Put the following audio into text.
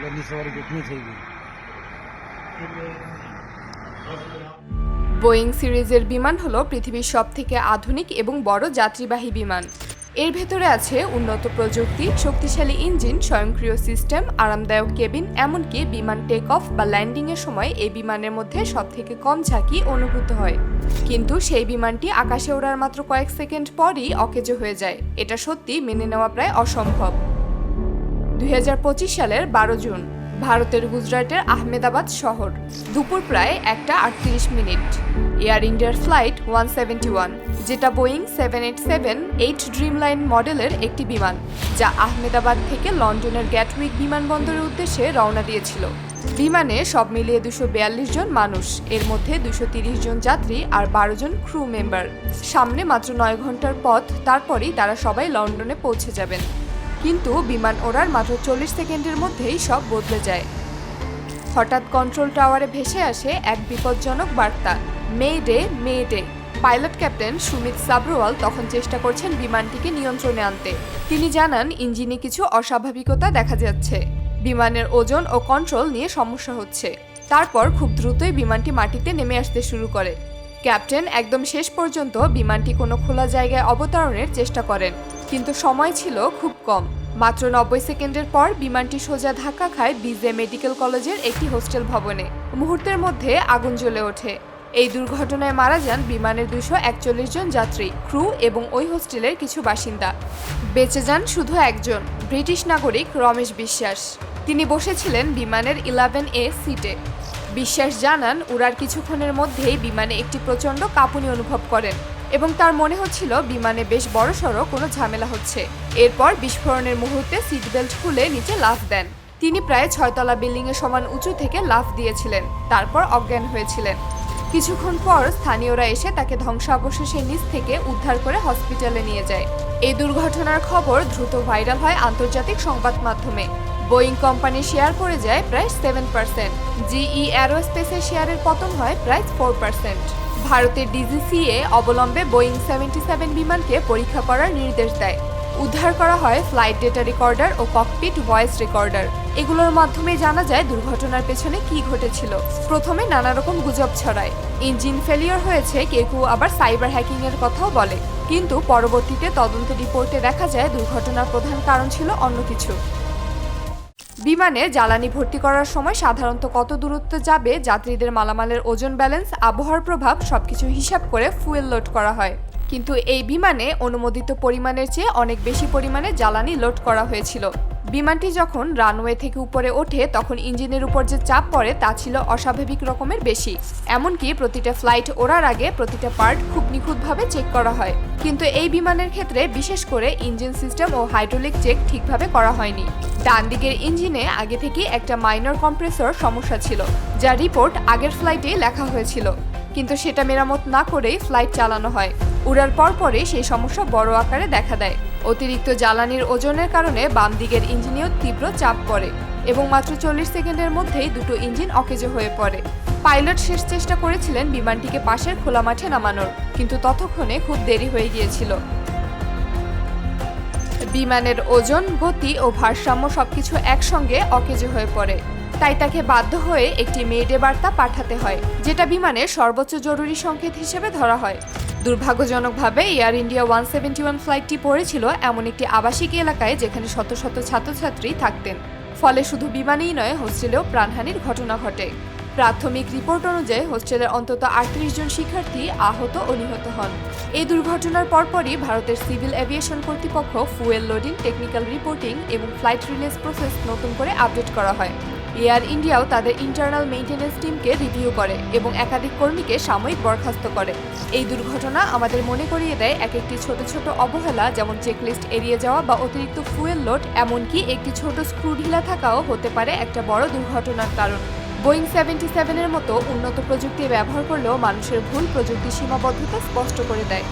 એટલે સવારે કેટલી થઈ ગઈ বোয়িং সিরিজের বিমান হলো পৃথিবীর সবথেকে আধুনিক এবং বড় যাত্রীবাহী বিমান এর ভেতরে আছে উন্নত প্রযুক্তি শক্তিশালী ইঞ্জিন স্বয়ংক্রিয় সিস্টেম আরামদায়ক কেবিন এমনকি বিমান টেক অফ বা ল্যান্ডিং এর সময় এই বিমানের মধ্যে সবথেকে কম ঝাঁকি অনুভূত হয় কিন্তু সেই বিমানটি আকাশে ওড়ার মাত্র কয়েক সেকেন্ড পরই অকেজো হয়ে যায় এটা সত্যি মেনে নেওয়া প্রায় অসম্ভব দুই হাজার পঁচিশ সালের বারো জুন, ভারতের গুজরাটের আহমেদাবাদ শহর। দুপুর প্রায় একটা আটত্রিশ মিনিট। এয়ার ইন্ডিয়ার ফ্লাইট ওয়ান সেভেন্টি ওয়ান, যেটা Boeing seven eight seven, eight Dreamliner মডেলের একটি বিমান, যা আহমেদাবাদ থেকে লন্ডনের গ্যাটউইক বিমানবন্দরের উদ্দেশ্যে রওনা দিয়েছিল। বিমানে সব মিলিয়ে দুশো বিয়াল্লিশ জন মানুষ, এর মধ্যে দুশো তিরিশ জন যাত্রী আর বারো জন ক্রু মেম্বার সামনে মাত্র নয় ঘণ্টার পথ, তারপরেই তারা সবাই লন্ডনে পৌঁছে যাবেন। কিন্তু বিমান ওড়ার মাত্র চল্লিশ সেকেন্ডের মধ্যেই সব বদলে যায়। হঠাৎ কন্ট্রোল টাওয়ারে ভেসে আসে এক বিপজ্জনক বার্তা। Mayday mayday pilot captain Sumeet Sabharwal তখন চেষ্টা করছেন বিমানটিকে নিয়ন্ত্রণে আনতে। তিনি জানান, ইঞ্জিনে কিছু অস্বাভাবিকতা দেখা যাচ্ছে। বিমানের ওজন ও কন্ট্রোল নিয়ে সমস্যা হচ্ছে। তারপর খুব দ্রুতই বিমানটি মাটিতে নেমে আসতে শুরু করে। ক্যাপ্টেন একদম শেষ পর্যন্ত বিমানটি কোনো খোলা জায়গায় অবতরণের চেষ্টা করেন। কিন্তু সময় ছিল খুব কম। মাত্র নব্বই সেকেন্ডের পর বিমানটি সোজা ধাক্কা খায় বিজে মেডিকেল কলেজের একটি হোস্টেল ভবনে। মুহূর্তের মধ্যে আগুন জ্বলে ওঠে। এই দুর্ঘটনায় মারা যান বিমানের দুশো একচল্লিশ জন যাত্রী, ক্রু এবং ওই হোস্টেলের কিছু বাসিন্দা। বেঁচে যান শুধু একজন, ব্রিটিশ নাগরিক রমেশ বিশ্বাস। তিনি বসেছিলেন বিমানের ইলেভেন এ সিটে। বিশ্বাস জানান, উড়ার কিছুক্ষণের মধ্যেই বিমানে একটি প্রচণ্ড কাঁপুনি অনুভব করেন। এবং তার মনে হচ্ছিল বিমানে বেশ বড়সড় কোনো ঝামেলা হচ্ছে। এরপর বিস্ফোরণের মুহূর্তে সিট বেল্ট খুলে নিচে লাফ দেন। তিনি প্রায় ছয়তলা বিল্ডিংয়ের সমান উঁচু থেকে লাফ দিয়েছিলেন, তারপর অজ্ঞান হয়েছিলেন। কিছুক্ষণ পর স্থানীয়রা এসে তাকে ধ্বংসাবশেষের নিচ থেকে উদ্ধার করে হসপিটালে নিয়ে যায়। এই দুর্ঘটনার খবর দ্রুত ভাইরাল হয় আন্তর্জাতিক সংবাদ মাধ্যমে। বোয়িং কোম্পানির শেয়ার পড়ে যায় প্রায় সেভেন পার্সেন্ট। জিই অ্যারোস্পেসের শেয়ারের পতন হয় প্রায় ফোর পার্সেন্ট। ভারতের ডিজিসিএ অবলম্বে বোয়িং সেভেন্টি সেভেন বিমানকে পরীক্ষা করার নির্দেশ দেয়। উদ্ধার করা হয় ফ্লাইট ডেটা রেকর্ডার ও ককপিট ভয়েস রেকর্ডার। এগুলোর মাধ্যমে জানা যায় দুর্ঘটনার পেছনে কি ঘটেছিল। প্রথমে নানা রকম গুজব ছড়ায়। ইঞ্জিন ফেলিওর হয়েছে, কেউ কেউ আবার সাইবার হ্যাকিং এর কথাও বলে। কিন্তু পরবর্তীতে তদন্ত রিপোর্টে দেখা যায় দুর্ঘটনার প্রধান কারণ ছিল অন্য কিছু। বিমানে জ্বালানি ভর্তি করার সময় সাধারণত কত দূরত্ব যাবে, যাত্রীদের মালামালের ওজন ব্যালেন্স, আবহাওয়ার প্রভাব, সবকিছু হিসাব করে ফুয়েল লোড করা হয়। কিন্তু এই বিমানে অনুমোদিত পরিমাণের চেয়ে অনেক বেশি পরিমাণে জ্বালানি লোড করা হয়েছিল। বিমানটি যখন রানওয়ে থেকে উপরে ওঠে, তখন ইঞ্জিনের উপর যে চাপ পড়ে, তা ছিল অস্বাভাবিক রকমের বেশি। এমনকি প্রতিটা ফ্লাইট ওড়ার আগে প্রতিটা পার্ট খুব নিখুঁতভাবে চেক করা হয়। কিন্তু এই বিমানের ক্ষেত্রে বিশেষ করে ইঞ্জিন সিস্টেম ও হাইড্রোলিক চেক ঠিকভাবে করা হয়নি। ডান দিকের ইঞ্জিনে আগে থেকে একটা মাইনর কম্প্রেসর সমস্যা ছিল, যার রিপোর্ট আগের ফ্লাইটে লেখা হয়েছিল। কিন্তু সেটা মেরামত না করেই ফ্লাইট চালানো হয়। উড়ার পর পরে সেই সমস্যা বড় আকারে দেখা দেয়। অতিরিক্ত জ্বালানির ওজনের কারণে বাম দিকের ইঞ্জিনেও তীব্র চাপ পড়ে এবং মাত্র চল্লিশ সেকেন্ডের মধ্যেই দুটো ইঞ্জিন অকেজো হয়ে পড়ে। পাইলট শেষ চেষ্টা করেছিলেন বিমানটিকে পাশের খোলা মাঠে নামানোর, কিন্তু ততক্ষণে খুব দেরি হয়ে গিয়েছিল। বিমানের ওজন, গতি ও ভারসাম্য সবকিছু একসঙ্গে অকেজো হয়ে পড়ে। তাই তাকে বাধ্য হয়ে একটি মেয়েডে বার্তা পাঠাতে হয়, যেটা বিমানের সর্বোচ্চ জরুরি সংকেত হিসেবে ধরা হয়। দুর্ভাগ্যজনকভাবে Air India one seventy one ফ্লাইটটি পড়েছিল এমন একটি আবাসিক এলাকায় যেখানে শত শত ছাত্রছাত্রী থাকতেন। ফলে শুধু বিমানেই নয়, হোস্টেলেও প্রাণহানির ঘটনা ঘটে। প্রাথমিক রিপোর্ট অনুযায়ী হোস্টেলের অন্তত আটত্রিশ জন শিক্ষার্থী আহত ও নিহত হন। এই দুর্ঘটনার পরপরই ভারতের সিভিল এভিয়েশন কর্তৃপক্ষ ফুয়েল লোডিং, টেকনিক্যাল রিপোর্টিং এবং ফ্লাইট রিলিজ প্রসেস নতুন করে আপডেট করা হয়। এয়ার ইন্ডিয়াও তাদের ইন্টারনাল মেইনটেনেন্স টিমকে রিভিউ করে এবং একাধিক কর্মীকে সাময়িক বরখাস্ত করে। এই দুর্ঘটনা আমাদের মনে করিয়ে দেয় এক একটি ছোট ছোট অবহেলা, যেমন চেকলিস্ট এড়িয়ে যাওয়া বা অতিরিক্ত ফুয়েল লোড, এমনকি একটি ছোট স্ক্রু ঢিলা থাকাও হতে পারে একটা বড় দুর্ঘটনার কারণ। বোয়িং সেভেন্টি সেভেনের মতো উন্নত প্রযুক্তি ব্যবহার করলেও মানুষের ভুল প্রযুক্তি সীমাবদ্ধতা স্পষ্ট করে দেয়।